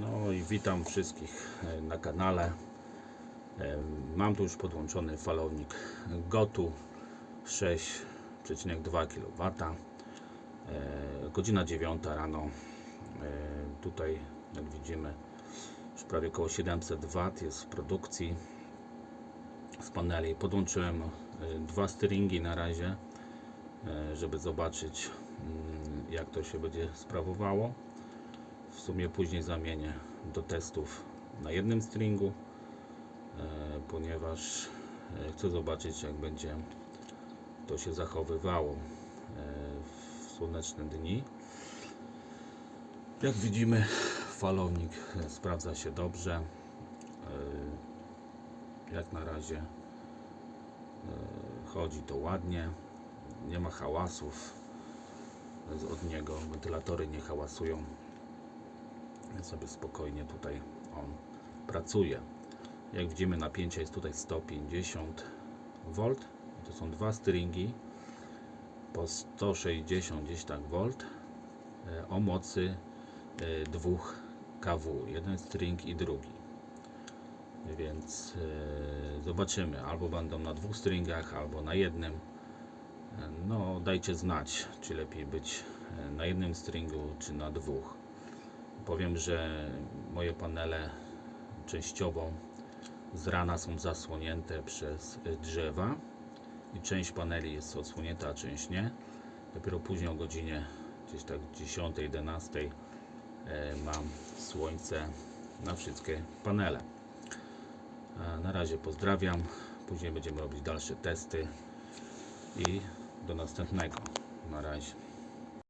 No i witam wszystkich e, na kanale. E, Mam tu już podłączony falownik Gotu 6,2 kW. E, Godzina 9 rano. Tutaj jak widzimy już prawie około 700 W jest w produkcji z paneli. Podłączyłem dwa steeringi na razie, żeby zobaczyć mm, jak to się będzie sprawowało. W sumie później zamienię do testów na jednym stringu, e, ponieważ e, chcę zobaczyć jak będzie to się zachowywało e, w słoneczne dni. Jak widzimy falownik sprawdza się dobrze. Jak na razie chodzi to ładnie. Nie ma hałasów od niego. Wentylatory nie hałasują więc sobie spokojnie tutaj on pracuje. Jak widzimy napięcie jest tutaj 150 V. To są dwa stringi po 160 gdzieś tak V e, o mocy e, 2 kW. Jeden string i drugi. Więc e, zobaczymy. Albo będą na dwóch stringach, albo na jednym. E, No, dajcie znać, czy lepiej być e, na jednym stringu, czy na dwóch powiem, że moje panele częściowo z rana są zasłonięte przez drzewa i część paneli jest odsłonięta, a część nie. Dopiero później o godzinie gdzieś tak 10-11 e, mam słońce na wszystkie panele. Na razie pozdrawiam. Później będziemy robić dalsze testy i do następnego. Na razie.